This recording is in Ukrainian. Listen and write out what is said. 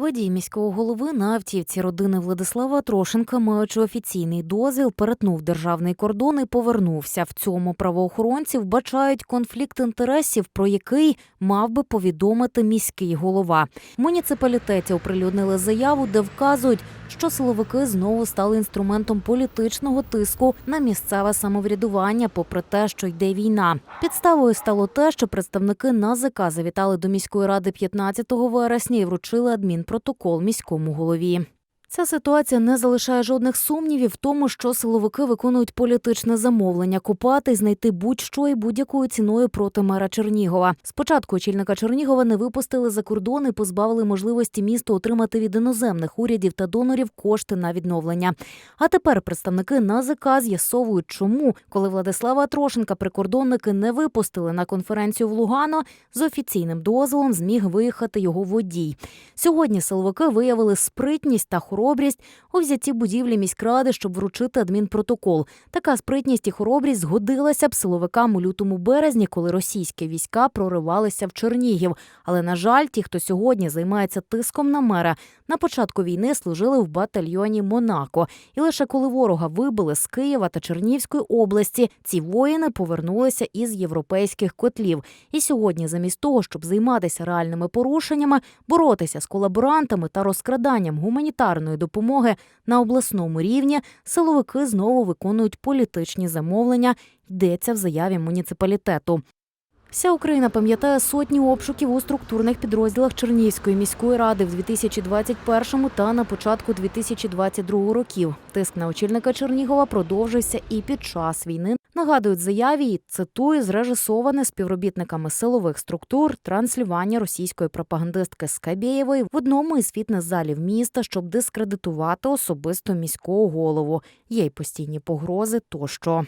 Водій міського голови на автівці родини Владислава Трошенка, маючи офіційний дозвіл, перетнув державний кордон і повернувся. В цьому правоохоронці вбачають конфлікт інтересів, про який мав би повідомити міський голова. Муніципалітеті оприлюднили заяву, де вказують, що силовики знову стали інструментом політичного тиску на місцеве самоврядування, попри те, що йде війна. Підставою стало те, що представники НАЗК завітали до міської ради 15 вересня і вручили адмінпротокол міському голові. Ця ситуація не залишає жодних сумнівів в тому, що силовики виконують політичне замовлення купати знайти будь-що і будь-якою ціною проти мера Чернігова. Спочатку очільника Чернігова не випустили за кордон і позбавили можливості місту отримати від іноземних урядів та донорів кошти на відновлення. А тепер представники НАЗК з'ясовують, чому, коли Владислава Трошенка прикордонники не випустили на конференцію в Лугано, з офіційним дозволом зміг виїхати його водій. Сьогодні силовики виявили спритність та хоробрість у взятті будівлі міськради, щоб вручити адмінпротокол. Така спритність і хоробрість згодилася б силовикам у лютому березні, коли російські війська проривалися в Чернігів. Але на жаль, ті, хто сьогодні займається тиском на мера, на початку війни служили в батальйоні Монако. І лише коли ворога вибили з Києва та Чернігівської області, ці воїни повернулися із європейських котлів. І сьогодні, замість того, щоб займатися реальними порушеннями, боротися з колаборантами та розкраданням гуманітарної допомоги на обласному рівні, силовики знову виконують політичні замовлення. Йдеться в заяві муніципалітету. Вся Україна пам'ятає сотні обшуків у структурних підрозділах Чернігівської міської ради в 2021 та на початку 2022 років. Тиск на очільника Чернігова продовжився і під час війни. Нагадують заяві, і цитую, зрежисоване співробітниками силових структур транслювання російської пропагандистки Скабєєвої в одному із фітнес-залів міста, щоб дискредитувати особисто міського голову. Є й постійні погрози тощо.